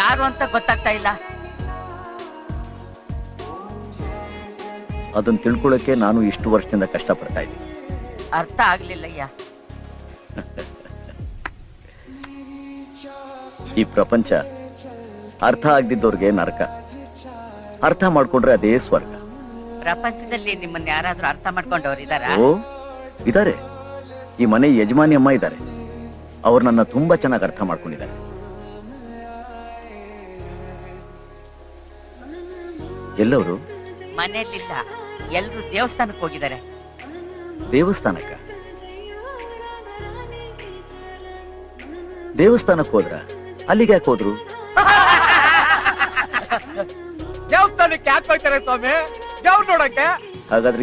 ಯಾರು ಅಂತ ಗೊತ್ತಾಗ್ತಾ ಇಲ್ಲ. ಅದನ್ನ ತಿಳ್ಕೊಳ್ಳೋಕೆ ನಾನು ಇಷ್ಟು ವರ್ಷದಿಂದ ಕಷ್ಟಪಡ್ತಾ ಇದ್ದೀನಿ. ಅರ್ಥ ಆಗ್ಲಿಲ್ಲಯ್ಯ. ಈ ಪ್ರಪಂಚ ಅರ್ಥ ಆಗದಿದ್ದವ್ರಿಗೆ ನರಕ. ಅರ್ಥ ಮಾಡ್ಕೊಂಡ್ರೆ ಅದೇ ಸ್ವರ್ಗ. ಪ್ರಪಂಚದಲ್ಲಿ ನಿಮ್ಮನ್ನ ಯಾರಾದ್ರೂ ಅರ್ಥ ಮಾಡ್ಕೊಂಡವ್ರು ಇದಾರ ಓ ಇದಾರೆ. ಈ ಮನೆ ಯಜಮಾನಿ ಅಮ್ಮ ಇದ್ದಾರೆ. ಅವ್ರು ನನ್ನ ತುಂಬಾ ಚೆನ್ನಾಗಿ ಅರ್ಥ ಮಾಡ್ಕೊಂಡಿದ್ದಾರೆ. ಎಲ್ಲವರು? ಮನೆಯಲ್ಲಿಲ್ಲ. ಎಲ್ರು ದೇವಸ್ಥಾನಕ್ಕೆ ಹೋಗಿದ್ದಾರೆ. ದೇವಸ್ಥಾನಕ್ಕ? ದೇವಸ್ಥಾನಕ್ಕೆ ಹೋದ್ರ? ಅಲ್ಲಿಗೆ ಯಾಕೆ ಹೋದ್ರು? ದೇವಸ್ಥಾನಕ್ಕೆ ಯಾಕೆ ಹೋಗ್ತಾರೆ ಸ್ವಾಮಿ? ದೇವ್ರು ನೋಡಕ್ಕೆ? ಹಾಗಾದ್ರೆ